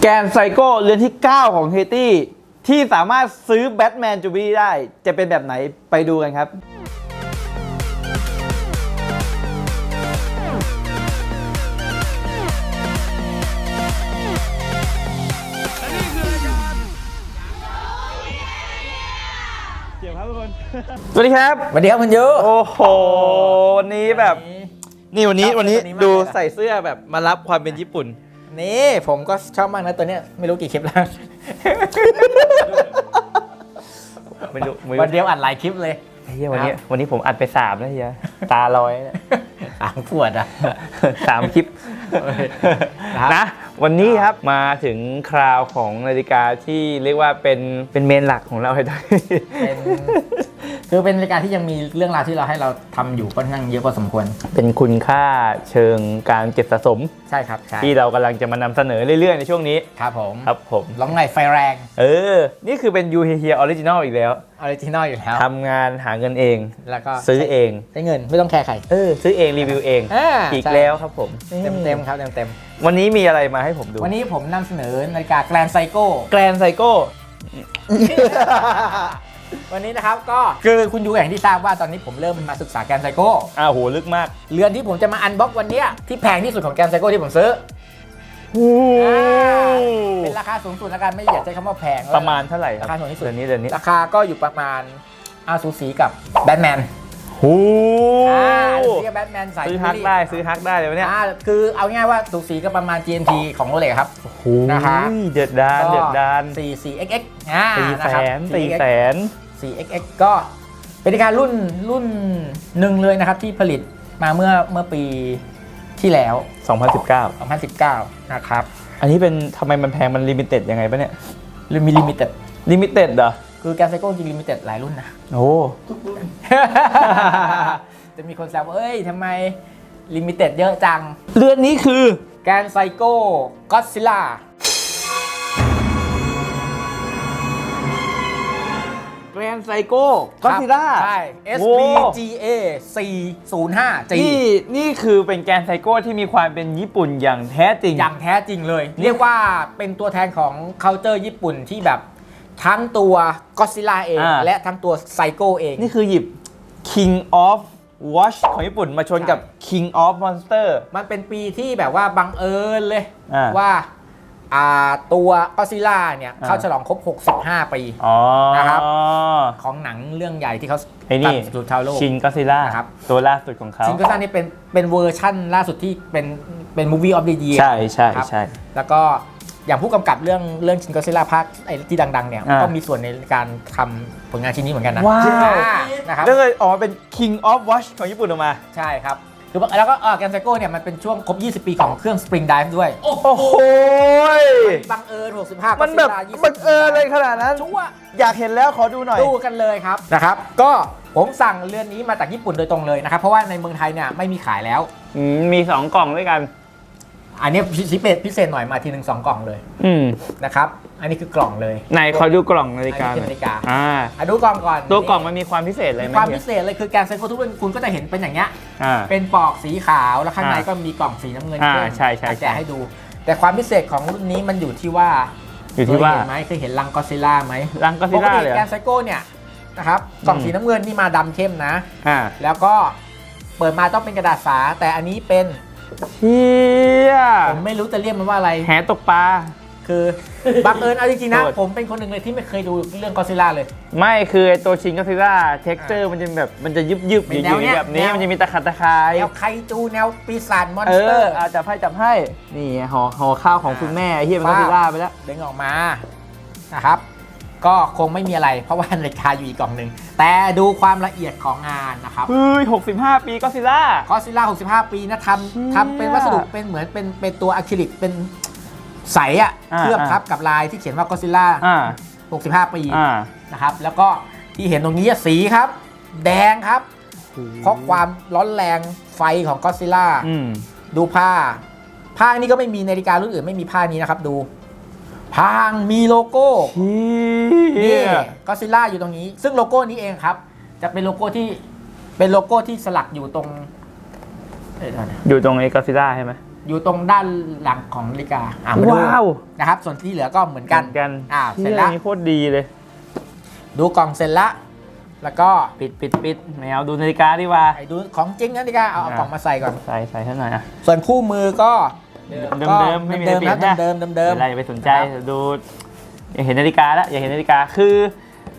แกนไซโก้เรือนที่ 9 ของเฮตี้ที่สามารถซื้อแบทแมนจูบิลี่ได้ จะเป็นแบบไหนไปดูกันครับเดี๋ยวครับทุกคนสวัสดีครับ สวัสดีครับคุณยู โอ้โห วันนี้แบบ นี่วันนี้ชอบวันนี้ตัวนี้มากดูเลยอะใส่เสื้อแบบมารับความเป็นญี่ปุ่น นี่ผมก็ชอบมากนะตัวเนี้ยไม่รู้กี่คลิปแล้ว ไม่รู้ไม่วันรู้เดียวอัดหลายคลิปเลย เฮียวันนี้ครับวันนี้ผมอัดไปสามแล้วเฮียตาลอยเนี่ย อ่างปวดอะ สามคลิปครับ นะวันนี้ครับมาถึงคราวของนาฬิกาที่เรียกว่าเป็นเป็นเมนหลักของเราให้ได้เป็น คือเป็นรายการที่ยังมีเรื่องราวที่เราให้เราทำอยู่ค่อนข้างเยอะพอสมควร เป็นคุณค่าเชิงการเก็บสะสม ใช่ครับใช่ที่เรากำลังจะมานำเสนอเรื่อยๆในช่วงนี้ ครับผมครับผม ร้องในไฟแรงเออ นี่คือเป็นยูเฮียออริจินอลอีกแล้วออริจินอลอยู่แล้ว ทำงานหาเงินเอง แล้วก็ซื้อเอง ใช้เงินไม่ต้องแคร์ใครเออ ซื้อเองรีวิวเอง อ่าอีกใช่แล้วครับผมเต็มเต็มๆครับเต็มเต็มวันนี้มีอะไรมาให้ผมดูๆวันนี้ผมนำเสนอนาฬิกาแกรนไซโก้ แกรนไซโก้ วันนี้นะครับก็คือคุณยูอย่างที่ทราบว่าตอนนี้ผมเริ่มมาศึกษาแกรนไซโก้อ้าวโหลึกมาก เรือนที่ผมจะมาอันบ็อกวันเนี้ยที่แพงที่สุดของแกรนไซโก้ที่ผมซื้อโอ้เป็นราคาสูงสุดแล้วกันไม่อยากใช้คำว่าแพง ประมาณเท่าไหร่ครับราคาสูงที่สุด เดือนนี้เดือนนี้ ราคาก็อยู่ประมาณอาซูสีกับแบทแมน โอ้อ่าสูสีกับแบทแมนสายซื้อฮักได้ซื้อฮักได้เลยวะเนี่ยอ่าคือเอาง่ายๆว่าสูสีกับประมาณ GMT ของโรเล็กครับ โอ้โหนะคะเดือดดานเดือดดาน4 4 xx อ่าสี่นะแสครับ นสี่แสน 4 xx ก็เป็นนาฬิการรุ่นรุ่นหนึ่งเลยนะครับที่ผลิตมาเมื่อเมื่อปีที่แล้ว 2019 2019 นะครับอันนี้เป็นทำไมมันแพงมันลิมิเต็ดยังไงปะเนี่ย หรือมีลิมิเต็ดลิมิเต็ดเหรอ คือแกนไซโก้จริงลิมิเต็ดหลายรุ่นนะ โอ้จะมีคนแซวว่าเอ้ยทำไมลิมิเต็ดเยอะจัง เรือนนี้คือแกนไซโก้ก็ซิล่าแกรนไซโก้ก็ซิล่าใช่โอ้ SBGA 405 G นี่นี่คือเป็นแกรนไซโก้ที่มีความเป็นญี่ปุ่นอย่างแท้จริง อย่างแท้จริงเลย เรียกว่าเป็นตัวแทนของ c u เ t อร์ญี่ปุ่นที่แบบ ทั้งตัวก็ซิล่าเอง อ่า และทั้งตัวไซโก้เอง นี่คือหยิบ King of Watch ของญี่ปุ่นมาชนกับ King of Monster มันเป็นปีที่แบบว่าบังเอิญเลย อ่าว่าอ่าตัวก็ซิล่าเนี่ยอ่า เขาฉลองครบ 65 ปี อ๋อนะครับ ของหนังเรื่องใหญ่ที่เขาไอ้นี่ตัดสุดชาวโลก ชินก็ซิล่านะครับ ตัวล่าสุดของเขาชินก็ซ่านี่เป็นเป็นเวอร์ชั่นล่าสุดที่เป็นเป็นมูวี่ออฟเดอะเยียใช่ใช่ครับใช่ แล้วก็ อย่างผู้กำกับเรื่องเรื่องชินก็ซิล่าภาคไอ้ที่ดังๆเนี่ยอ่า ก็มีส่วนในการทำผลงานชิ้นนี้เหมือนกันนะว้าวอ่นะครับก็เลยออกมาเป็น King of Watch ของญี่ปุ่นออกมา ใช่ครับคือแล้วก็เออแกนไซโก้เนี่ยมันเป็นช่วงครบ 20 ปีของเครื่อง Spring Dive ด้วย โอ้โหยบังเอิญ 65มันแบบ Godzilla 20บังเอิญเลยขนาดนั้น ชั่วอยากเห็นแล้วขอดูหน่อย ดูกันเลยครับนะครับ ก็ผมสั่งเรือนนี้มาจากญี่ปุ่นโดยตรงเลยนะครับ เพราะว่าในเมืองไทยเนี่ยไม่มีขายแล้ว อืมมี 2 กล่องด้วยกัน อันนี้พิเศษพิเศษหน่อยมาทีหนึ่งสองกล่องเลยอืมนะครับ อันนี้คือกล่องเลยไหนขอดูกล่องนาฬิกาอันหนี้น่อยคือนาฬิกาอ่าอะดูกล่องก่อนตัวกล่องมันมีความพิเศษอะไรไหมความเฮีพิยเศษเลยคือแกนไซโคทุกรุ่นคุณก็จะเห็นเป็นอย่างเงี้ยอ่า เป็นปอกสีขาวแล้วข้างในอ่าก็มีกล่องสีน้ำเงินอ่าเข้มใช่ใช่แกะให้ดู แต่ความพิเศษของรุ่นนี้มันอยู่ที่ว่าอยู่ที่ว่าเคยเห็นไหมเคยเห็นลังก็ซิล่าไหมรังก็ซิล่าปกเลยติเหรแกอน ไซโก้เนี่ยนะครับกล่องอืม สีน้ำเงินนี่มาดำเข้มนะ อ่า แล้วก็เปิดมาต้องเป็นกระดาษสาแต่อันนี้เป็น เฮียผมไม่รู้จะเรียกมันว่าอะไร แหตกปลา คือบังเอิญเอาจริงๆนะ โทษ ผมเป็นคนหนึ่งเลยที่ไม่เคยดูเรื่องก็ซิล่าเลย ไม่คือไอ้ตัวชินก็ซิล่าเท็กเจอร์มันจะแบบมันจะยุบยุบๆเป็อยู่นแนวเนี้ยแบบนี้แนว มันจะมีตะขัดตะคาย แนวไคจูแนวปีศาจมอนเอสเตออร์อาจับให้จับให้ นี่ห่อห่อข้าวของคุณแม่ไอ้เฮียมันก็ป้าซิล่าไปแล้ว ดึงออกมานะครับ ก็คงไม่มีอะไรเพราะว่านาฬิกาอยู่อีกกล่องหนึ่งแต่ดูความละเอียดของงานนะครับเฮ้ย65 ปีก็ซิล่า ก็ซิล่า65 ปีนะทเชี่ยำทำเป็นวัสดุเป็นเหมือนเป็นเป็นตัวอะคริลิกเป็นใสอะอ่า เคลือบทับกับลายที่เขียนว่าก็ซิล่า อ่า 65 ปีอ่า นะครับ แล้วก็ที่เห็นตรงนี้อะสีครับ แดงครับ เพราะความร้อนแรงไฟของก็ซิล่า อืม ดูผ้า ผ้านี่ก็ไม่มีนาฬิการุ่นอื่นไม่มีผ้านี้นะครับ ดู พางมีโลโก้เฮีนี่ยก็ซิล่าอยู่ตรงนี้ ซึ่งโลโก้นี้เองครับ จะเป็นโลโก้ที่เป็นโลโก้ที่สลักอยู่ตรงเอ้ยเดี๋ยวนะอยู่ตรงไอ้ก็ซิล่าใช่ไหมอยู่ตรงด้านหลังของนาฬิกาอะมาดูว้าวนะครับ ส่วนที่เหลือก็เหมือนกันเหมือนกันอ่าเสร็จที่แล้วนี้โคตรดีเลย ดูกล่องเสร็จละแล้วก็ปิดปิดปิดแมวดูนาฬิกาดีกว่าไอ้ดูของจริงนะนาฬิกาเอาเอาอะกล่องมาใส่ก่อนใส่ใส่เท่าไหร่อะส่วนคู่มือก็ เดิมก็เดิมไม่มีอะไรเดิมเปลี่ยนะนนะเดิมเดิมเดิมอะไรอย่าไปสนใจครับดูอยากเห็นนาฬิกาแล้วอยากเห็นนาฬิกาคือ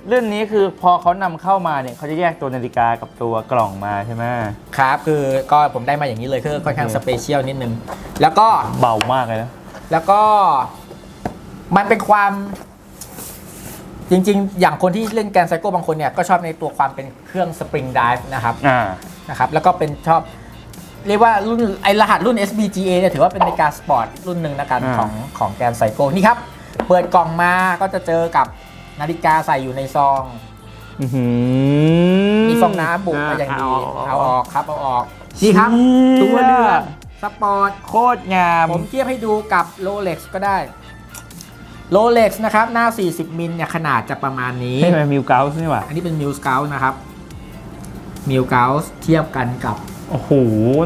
เรื่องนี้คือพอเขานำเข้ามาเนี่ยเขาจะแยกตัวนาฬิกากับตัวกล่องมาใช่ไหมครับ คือก็ผมได้มาอย่างนี้เลยคือค่อนข้างสเปเชียลนิดนึง แล้วก็เบามากเลยนะ แล้วก็มันเป็นความจริง ๆ อย่างคนที่เล่นแกนไซโก้บางคนเนี่ย ก็ชอบในตัวความเป็นเครื่องสปริงไดฟ์นะครับอ่า นะครับแล้วก็เป็นชอบ เรียกว่ารุ่นไอรหัสรุ่น SBGA เนี่ยถือว่าเป็นนาฬิกาสปอร์ตรุ่นหนึ่งนะกันอ่า ของของแกนไซโก้นี่ครับ เปิดกล่องมาก็จะเจอกับนาฬิกาใส่อยู่ในซอง อื้อหืมีฟองน้ำบุกมาอย่างดีเเอาออกครับ เอาออก นี่ครับเชี่ยตัวเรือนสปอร์ต โคตรงาม ผมเทียบให้ดูกับโรเล็กซ์ก็ได้โรเล็กซ์นะครับ หน้า 40 มิลเนี่ยขนาดจะประมาณนี้ให้มันมิวเกลส์นี่หว่าอันนี้เป็นมิลสเกลนะครับมิลเกลเทียบกันกับ โอ้โห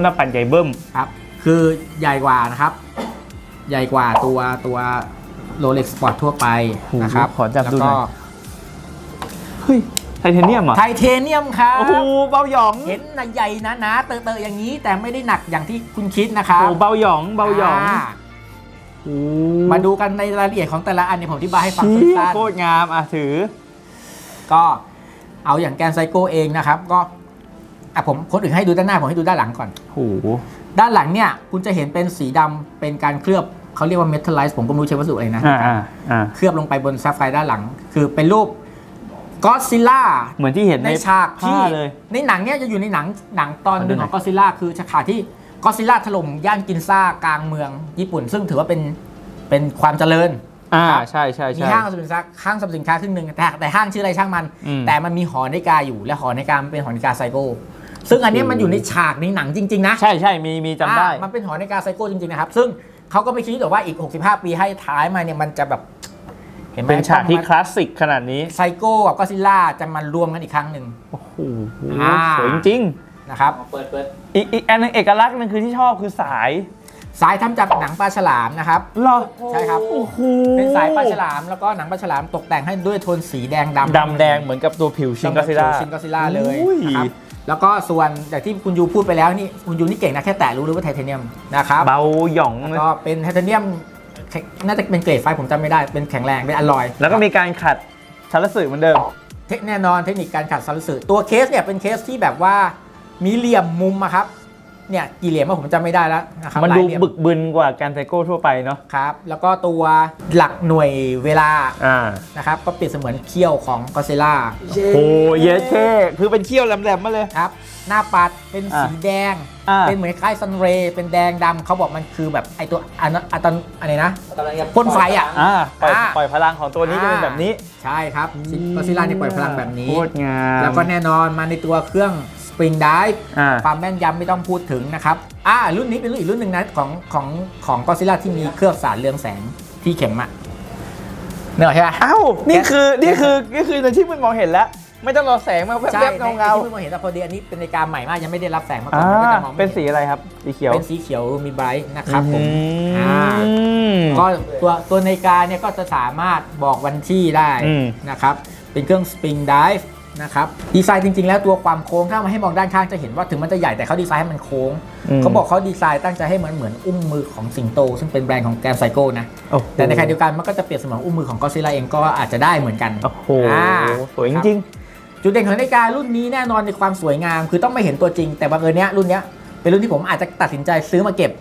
หน้าปัดใหญ่เบิ้ม ครับ คือใหญ่กว่านะครับ ใหญ่กว่าตัวตัวโรเล็กซ์สปอร์ตทั่วไปนะครับขอจับดูหแล้วน่ก็อยเฮ้ย ไทเทเนียมเหรอะไทเทเนียมครับ โอ้โหเบาหยองเห็นนะใหญ่นะนะๆเตอะๆอย่างนี้ แต่ไม่ได้หนักอย่างที่คุณคิดนะครับโอ้เบาหยองเบาหยองาโอ้มาดูกันในรายละเอียดของแต่ละอันเนี่ยผมอธิบายให้ฟังชี้สั้นโคตรงามอะถือ ๆก็เอาอย่างแกนไซโก้เองนะครับ ก็ อะผมคนอื่นให้ดูด้านหน้าผมให้ดูด้านหลังก่อน โอ้โหด้านหลังเนี่ยคุณจะเห็นเป็นสีดำเป็นการเคลือบเขาเรียกว่าเมทัลไลซ์ผมก็ไม่รู้ใช้วัสดุอะไรนะ อ่าอ่าอ่าเคลือบลงไปบนซับไฟด้านหลัง คือเป็นรูปก็ซิล่า เหมือนที่เห็นในในฉากที่ผ้าเลย ในหนังเนี่ยจะอยู่ในหนังหนังตอนหนึ่งขอดูหน่ขออยงก็ซิล่าคือฉากที่ก็ซิล่าถล่มย่านกินซ่ากลางเมืองญี่ปุ่น ซึ่งถือว่าเป็นเป็นความเจริญ อ่าครับใช่ใช่มีใช่ ห้างสรรพสินค้าห้างสรรพสินค้าครึ่งหนึ่งแต่แต่ห้างชื่ออะไรช่างมัน อืม แต่มันมีหอนาฬิกาอยู่และหอนาฬิกามันเป็นหอนาฬิกาไซโก้ ซึ่งอันเนี้ยมันอยู่ในฉากในหนังจริง ๆ นะใช่ใช่มีมีจำได้ อ่ามันเป็นหอนาฬิกาไซโก้จริง ๆ นะครับ ซึ่งเขาก็ไม่คิดหรอกว่าอีก 65 ปีให้ท้ายมาเนี่ยมันจะแบบ เห็นไหมเป็นฉากที่คลาสสิกขนาดนี้ไซโก้กับก็ซิล่าจะมารวมกันอีกครั้งหนึ่ง โอ้โหอ่า สวยจริงนะครับ เปิดเปิด ๆอีกอีกอันหนึงเอกลักษณ์หนึงคือที่ชอบคือสาย สายทำจากหนังปลาฉลามนะครับเหรอใช่ครับโอ้โหเป็นสายปลาฉลามแล้วก็หนังปลาฉลามตกแต่งให้ด้วยโทนสีแดงดำดำแดงเหมือนกับตัวผิวชิงก o ซิล่าชินก็ซิล่าเลยอุ้ยนะครับแล้วก็ส่วนอย่างที่คุณยูพูดไปแล้วนี่คุณยูนี่เก่งนะแค่แตะรู้เลยว่าไทเทเนียมนะครับเบาหย่องเลยก็เป็นไทเทเนียมแข็งน่าจะเป็นเกรดไฟผมจำไม่ได้เป็นแข็งแรงเป็นอลลอย แล้วก็มีการขัดชั้นละสื่อเหมือนเดิมเทคแน่นอนเทคนิคการขัดซัลสึตัวเคสเนี่ยเป็นเคสที่แบบว่ามีเหลี่ยมมุมอะครับ เนี่ยกี่เหลี่ยมอะผมจำไม่ได้แล้วนะครับมันหลายดูเหลี่ยบึกบึนกว่าแกนไซโก้ทั่วไปเนาะครับ แล้วก็ตัวหลักหน่วยเวลาอ่านะครับ ก็เปรียบเสมือนเขี้ยวของกอซิล่าโอ้เยสเท่คือเป็นเขี้ยวแหลมๆมาเลย ครับ หน้าปัดเป็นสีอะแดง อ่า เป็นเหมือนคล้ายซันเรย์เป็นแดงดำเขาบอกมันคือแบบไอตัวอันนั้นอันนั้นอะไรนะกำลังจะพ่นไฟอะอ่าปล่อยอ่า ปล่อยพลังของตัวนี้จะเป็นแบบนี้ใช่ครับกอซิล่าเนี่ยปล่อยพลังแบบนี้ โคตรงามแล้วก็แน่นอนมาในตัวเครื่อง Spring Dive อ่า ความแม่นยำไม่ต้องพูดถึงนะครับอ่ารุ่นนี้เป็นรุ่นอีกรุ่นหนึ่งนะของของของก็ซิล่าที่มีเครื่องสารเรืองแสงที่เข็มอะเนอะใช่ปะ อ้าวนี่คือนี่คือนี่คือในที่มันมองเห็นแล้ว ไม่ต้องรอแสงมาแวใช่บๆเงาเงาที่เพิ่งมาเห็นแต่พอดีอันนี้เป็นนาฬิกาใหม่มากยังไม่ได้รับแสงมาๆก่อนอ่ามันก็จะมองไม่เป็นห็สีอะไรครับสีเขียว เป็นสีเขียวมีไบรท์นะครับผมอือ่ามก็ตัวตัวนาฬิกาเนี่ยก็จะสามารถบอกวันที่ได้อืม นะครับ เป็นเครื่อง Spring Dive นะครับดีไซน์จริงๆ แล้วตัวความโค้งถ้ามาให้มองด้านข้างจะเห็นว่าถึงมันจะใหญ่แต่เขาดีไซน์ให้มันโค้งอืมเขาบอกเขาดีไซน์ตั้งใจให้มันเหมือนอุ้มมือของสิงโต ซึ่งเป็นแบรนด์ของแกนไซโก้นะโอ้โหแต่ในขณะเดียวกันมันก็จะเปรียบเสมือนอุ้มมือของก็ซิล่าเองก็อาจจะได้เหมือนกัน โอ้โหอ่าสวยจริงจุดเด่นของนาฬิการุ่นนี้แน่นอนในความสวยงาม คือต้องไม่เห็นตัวจริง แต่บังเอิญเนี้ยรุ่นเนี้ยเป็นรุ่นที่ผมอาจจะตัดสินใจซื้อมาเก็บ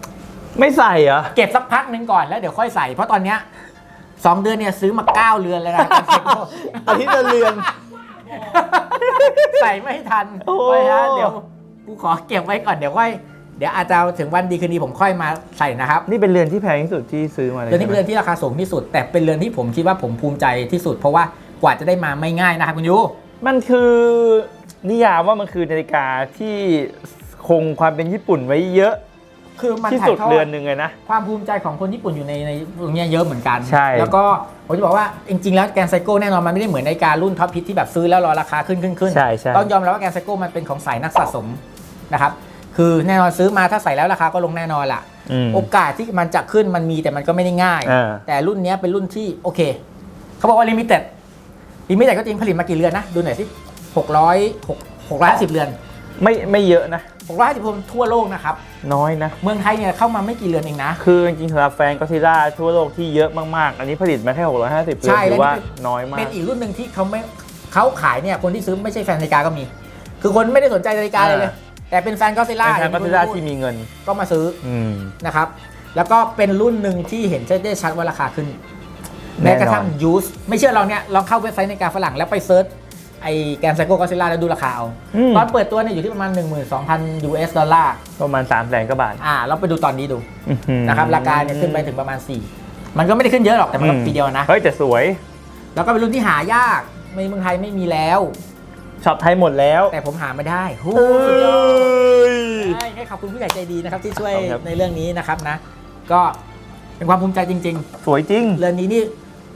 ๆไม่ใส่เหรอเก็บสักพักหนึ่งก่อนแล้วเดี๋ยวค่อยใส่เพราะตอนเนี้ยสองเดือนเนี่ยซื้อมาเก้าเรือนแล้วนะอาทิตย์ละเรือน ใส่ไม่ทันโอ้ ไว้ฮะเดี๋ยวกูขอเก็บไว้ก่อนเดี๋ยวค่อยเดี๋ยวอาจจะถึงวันดีคืนดีผมค่อยมาใส่นะครับ นี่เป็นเรือนที่แพงที่สุดที่ซื้อมาเลยเรือนนี้เป็นใช่เรืไหมอนที่ราคาสูงที่สุด แต่เป็นเรือนที่ผมคิดว่าผมภูมิใจที่สุด เพราะว่ากว่าจะได้มาไม่ง่ายนะครับคุณยูมันคือนิยามว่ามันคือนาฬิกาที่คงความเป็นญี่ปุ่นไว้เยอะ คือมันที่ถ่าสุยดทอดเรือนหนึ่งเลยนะ ความภูมิใจของคนญี่ปุ่นอยู่ในในตรงเนี้ยเยอะเหมือนกัน ใช่ แล้วก็ผมจะบอกว่าจริงๆแล้วแกนไซโก้แน่นอนมันไม่ได้เหมือนในการรุ่นท็อปฮิตที่แบบซื้อแล้วรอราคาขึ้นขึ้นขึ้น ใช่ใช่ ต้องยอมรับว่าแกนไซโก้มันเป็นของสายนักสะสมนะครับ คือแน่นอนซื้อมาถ้าใส่แล้วราคาก็ลงแน่นอนล่ะ อืม โอกาสที่มันจะขึ้นมันมีแต่มันก็ไม่ได้ง่าย อ่า แต่รุ่นเนี้ยเป็นรุ่นที่โอเค เขาบอกว่าลิมิเต็ดลิมิเต็ดก็จริงผลิตมากี่เรือนนะ ดูหน่อยสิหกร้อยหกหกร้อยห้าสิบเรือน ไม่ไม่เยอะนะหกร้อยห้าสิบคนทั่วโลกนะครับ น้อยนะ เมืองไทยเนี่ยเข้ามาไม่กี่เรือนเองนะ คือจริงๆสำหรับแฟนก็ซิล่าทั่วโลกที่เยอะมากๆ อันนี้ผลิตมาแค่ 650เรือนใช่ถืแล้วอว่านี่เป็นน้อยมาเป็กนอีกรุ่นหนึ่งที่เขาไม่เขาขายเนี่ยคนที่ซื้อไม่ใช่แฟนนาฬิกาก็มี คือคนไม่ได้สนใจนาฬิกาเลยเลยอ่าแต่เป็นแฟนก็ซิล่าเป็นแฟนก็ซิล่าที่มีเงินก็มาซื้ออืมนะครับ แล้วก็เป็นรุ่นหนึ่งที่เห็นได้ชัดว่าราคาขึ้นแน่นอนแม้กระทั่งยูสไม่เชื่อเราเนี่ยลองเข้าเว็บไซต์นาฬิกาฝรั่งแล้วไปเซิร์ช ไอแกนไซโก้ก็ซิล่าแล้วดูราคาเอา อืม ตอนเปิดตัวเนี่ยอยู่ที่ประมาณ 12,000 US ดอลลาร์ประมาณ3 0 0แสนกว่าบาทอ่าเราไปดูตอนนี้ดูอื้อหือนะครับราคาเนี่ยขึ้นไปถึงประมาณ 4 มันก็ไม่ได้ขึ้นเยอะหรอกแต่มันก็อืมปีเดียวนะ เฮ้ยแต่สวย แล้วก็เป็นรุ่นที่หายากในเมืองไทยไม่มีแล้ว ช็อปไทยหมดแล้วแต่ผมหาไม่ได้โอ้เอ้สุดยอด ย ใช่ให้ขอบคุณผู้ใหญ่ใจดีนะครับที่ช่วยขอบคุณครับ ในเรื่องนี้นะครับนะ ก็เป็นความภูมิใจจริงสวยจริง ๆ เรือนนี้นี่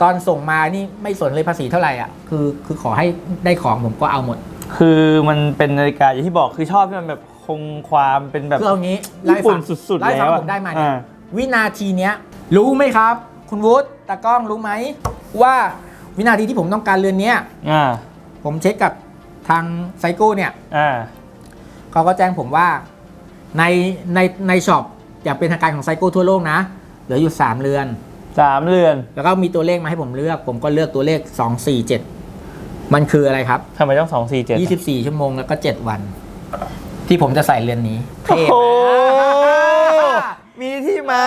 ตอนส่งมานี่ไม่สนเลยภาษีเท่าไหร่อะคือคือขอให้ได้ของผมก็เอาหมด คือมันเป็นนาฬิกาอย่างที่บอกคือชอบที่มันแบบคงความเป็นแบบคือเอางี้ญี่ปุ่นเล่าให้ฟังสุดๆเล่าให้ฟังแล้วอะผมได้มาเนี่ยอ่าวินาทีเนี้ยรู้ไหมครับ คุณวุฒิตากล้องรู้ไหมว่าวินาทีที่ผมต้องการเรือนเนี้ยอ่าผมเช็คกับทางไซโก้เนี่ยอ่าเขาก็แจ้งผมว่าในในในช็อปอย่างเป็นทางการของไซโก้ทั่วโลกนะ เหลืออยู่ 3 เรือน สามเรือนแล้วก็มีตัวเลขมาให้ผมเลือก ผมก็เลือกตัวเลข247มันคืออะไรครับทำไมต้องสองสี่เจ็ด24ชั่วโมงแล้วก็7วัน ที่ผมจะใส่เรือนนี้โอ้เท่โหไหมมีที่มา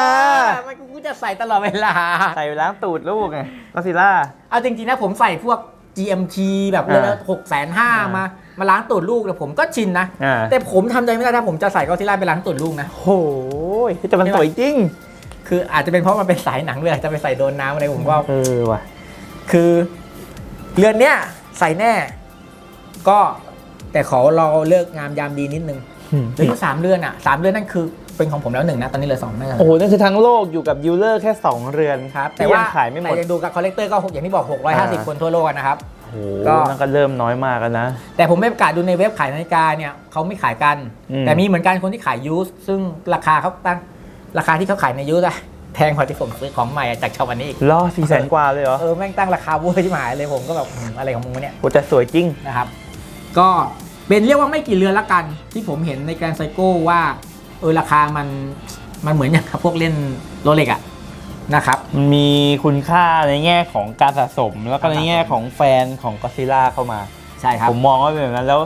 มันกูจะใส่ตลอดเวลา ใส่ล้างตูดลูกไงก็ซิล่า เอาจริงๆนะผมใส่พวก GMT แบบเรือนละอ่าหกแสนห้ามา มาล้างตูดลูกแต่ผมก็ชินนะ อ่า แต่ผมทำใจไม่ได้ถ้าผมจะใส่ก็อดซิลล่าไปล้างตูดลูกนะโหยแต่มันสวยจริง คืออาจจะเป็นเพราะมันเป็นสายหนังเลยอาจจะไปใส่โดนน้ำอะไรผมก็เออว่ะคือเรือนเนี้ยใส่แน่ ก็แต่ขอรอเลิกงามยามดีนิดนึงเหลืออยู่สามเรือนอะสามเรือนนั่นคือเป็นของผมแล้วหนึ่งนะตอนนี้เหลือสองไม่ใช่โอ้โหนั่นคือทั้งโลกอยู่กับยูเลอร์แค่ 2 เรือนครับแต่แต่ว่าว่าขายไม่หมดแต่ยังดูกับคอลเลกเตอร์ก็อย่างที่บอก 650 คนทั่วโลกอะนะครับโอ้โหก็นั่นก็เริ่มน้อยมากแล้วนะ แต่ผมไปประกาศดูในเว็บขายนาฬิกาเนี่ยเขาไม่ขายกันอืมแต่มีเหมือนกันคนที่ขายยูสซึ่งราคาเขาตั้ง ราคาที่เขาขายในยูสอะแพงกว่าที่ผมซื้อของใหม่อะจากชาววันนี้อีกรอสี่แสนกว่าเลยเหรอเออแม่งตั้งราคาเวอร์ที่หมายเลยผมก็แบบอืมอะไรของมึงวะเนี่ยโอ้แต่สวยจริง นะครับ ก็เป็นเรียกว่าไม่กี่เรือนละกัน ที่ผมเห็นในแกรนไซโก้ว่าเออราคามันมันเหมือนอย่างกับพวกเล่นโรเล็กอะนะครับ มันมีคุณค่าในแง่ของการสะสม แล้วก็ในแง่ของแฟนของก็ซิล่าเข้ามา ใช่ครับ ผมมองว่าเป็นแบบนั้นแล้ว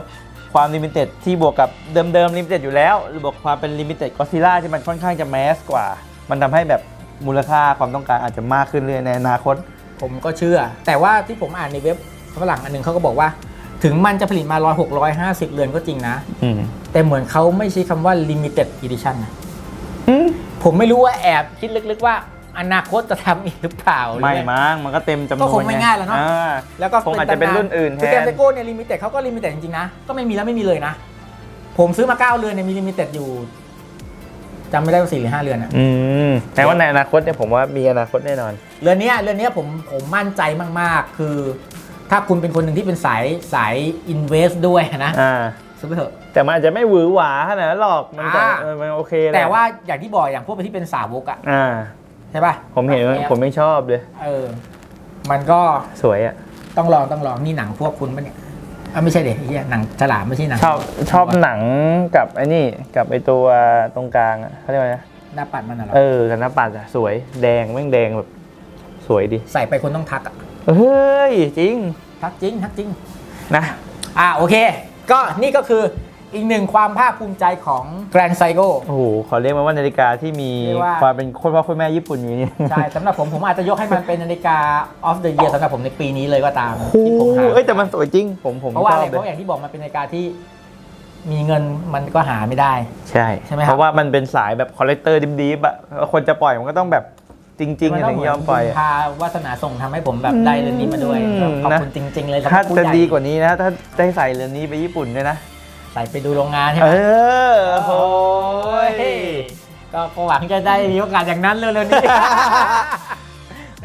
ความลิมิเต็ดที่บวกกับเดิมๆลิมิเต็ดอยู่แล้วบวกความเป็นลิมิเต็ดก็ซิล่าที่มันค่อนข้างจะแมสกว่า มันทำให้แบบมูลค่าความต้องการอาจจะมากขึ้นเรื่อยในอนาคต ผมก็เชื่อ แต่ว่าที่ผมอ่านในเว็บฝรั่งอันหนึงเขาก็บอกว่า ถึงมันจะผลิตมา1 6 5 0เรือนก็จริงนะอืมแต่เหมือนเขาไม่ใช้คำว่า limited edition นะอืมผมไม่รู้ว่าแอบคิดลึกๆว่า อนาคตจะทำอีกหรือเปล่าหรือไม่มั้งมันก็เต็มจำนวนก็คงไม่ง่ายแล้วเนอะ อ่ แล้วก็คงอาจจะเป็นรุ่นอื่นแทน คือแกรนไซโก้เนี่ยลิมิเต็ดเขาก็ลิมิเต็ดจริงๆนะ ก็ไม่มีแล้วไม่มีเลยนะ ผมซื้อมา9เรือนเนี่ยมีลิมิเต็ดอยู่จำไม่ได้ว่าสี่หรือห้าเรือนอะอืมแต่ว่าในอนาคตเนี่ยผมว่ามีอนาคตแน่นอน เรือนเนี้ยเรือนเนี้ยผมผมมั่นใจมากๆ คือ ถ้าคุณเป็นคนหนึ่งที่เป็นสายสายอินเวสด้วยนะอ่า ซื้อไปเถอะ แต่มันอาจจะไม่หวือหวาขนาดนั้นหรอกมันจะอ่า เออมันโอเคหละแต่ว่าอย่างที่บอกอย่างพวกที่เป็นสาวกอะอ่า ใช่ป่ะผมเห็นว่าผมไม่ชอบเลย เออ มันก็สวยอะ ต้องลองต้องลองนี่หนังพวกคุณปะเนี่ยอะไม่ใช่เด็กเฮียหนังฉลามไม่ใช่หนังชอบชอบหนังกับไอ้นี่กับไอ้ตัวตรงกลางอะเขาเรียกว่าไงนะหน้าปัดมันน่ะเหรอเออกับหน้าปัดอะสวยแดงแม่งแดงแบบ สวยดี ใส่ไปคนต้องทักอะเฮ้ยจริง ทักจริงทักจริงนะ อ่าโอเค ก็นี่ก็คือ อีกหนึ่งความภาคภูมิใจของ Grand c y c l โอ้โหขอเรียกมันว่านาฬิกาที่มีเรียกว่า ความเป็นโคนพ่อโคนแม่ญี่ปุ่นอยู่นี่ ใช่สำหรับผมผมอาจจะยกให้มันเป็นนาฬิกา of the year สำหรับผมในปีนี้เลยก็ตามโอ้ที่ผมหาเอ้ยแต่มันสวยจริง ผมผมเพราะว่าชอะอไรบเพเลยราะอย่างที่บอกมันเป็นนาฬิกาที่มีเงินมันก็หาไม่ได้ ใช่ใช่ไหมครับ เพราะว่ามันเป็นสายแบบคอลเลกเตอร์ดิบๆอะคนจะปล่อยมันก็ต้องแบบจริงๆมันถึต้องงเหมืยออนมปล่อยบุญอะ พาวาสนาส่งทำให้ผมแบบได้เรือนนี้มาด้วยอืม ขอบนะคุณจริง ๆ เลยสำหถ้ารับผู้จะใหญ่ดีกว่านี้นะ ถ้าได้ใส่เรือนนี้ไปญี่ปุ่นด้วยนะ ใส่ไปดูโรงงานใช่ไหเอมอโอ้ยก็ก็หวังจะได้มีโอกาสอย่างนั้นเร็วๆนี้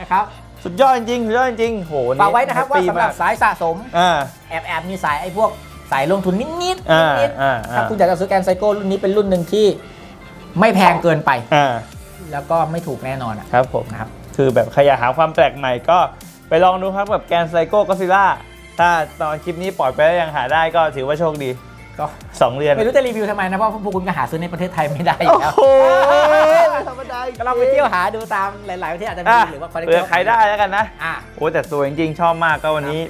นะครับสุดยอดจริงสุดยอดจริงโหฝากไว้นะครับว่าแฮปปี้สำหรับมกสายสะสม อ่า แอบแอบมีสายไอ้พวกสายลงทุนนิดๆนิดอ่านิดอ่า ถ้าคุณอยากจะซื้อแกนไซโก้รุ่นนี้เป็นรุ่นหนึ่งที่ไม่แพงเกินไป อ่าแล้วก็ไม่ถูกแน่นอนอะครับผม นะครับ คือแบบใครอยากหาความแปลกใหม่ก็ไปลองดูครับกับแกนไซโก้ก็ซิล่าถ้าตอนคลิปนี้ปล่อยไปแล้วยังหาได้ก็ถือว่าโชคดี ก็2เดือน ไม่รู้จะรีวิวทำไมนะ เพราะพวกคุณก็หาซื้อในประเทศไทยไม่ได้อโอ้ยู่แล้วโหไม่ธรรมดาก็ลองไปเที่ยวหาดูตามหลาย ๆ ประเทศอาจจะมีอะหรือว่าคอนเนคเผื่อใครได้แล้วกันนะอะโอ้แต่สวยจริงๆชอบมากก็วันนี้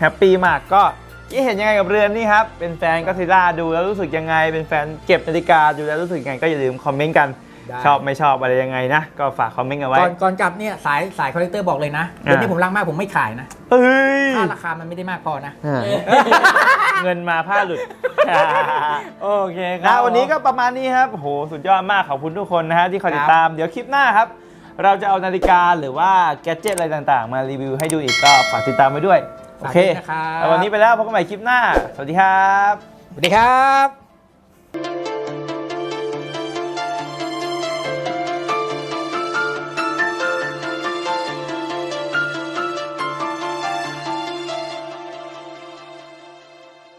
แฮปปี้มากก็ที่เห็นยังไงกับเรือนนี่ครับ เป็นแฟนก็ซิล่าดูแล้วรู้สึกยังไง เป็นแฟนเก็บนาฬิกาดูแล้วรู้สึกยังไงก็อย่าลืมคอมเมนต์กันได้ชอบไม่ชอบอะไรยังไงนะ ก็ฝากคอมเมนต์กันไว้ ก่อนก่อนกลับเนี่ยสายสายคอลเลกเตอร์บอกเลยนะเรื่องที่ผมรักมากผมไม่ขายนะเฮ้ยถ้าราคามันไม่ได้มากพอนะ เงินมาผ้าหลุด โอเคคนะรับวันนี้ก็ประมาณนี้ครับโอ้โหสุดยอดมากขอบคุณทุกคนนะฮะที่คอยติดครับตามเดี๋ยวคลิปหน้าครับ เราจะเอานาฬิกาหรือว่าแกดเจิตอะไรต่างๆ มารีวิวให้ดูอีกก็ฝากติดตามไว้ด้วย โอเคฝากด้วยนะครับแล้ววันนี้ไปแล้วพบกันใหม่คลิปหน้า สวัสดีครับ สวัสดีครับ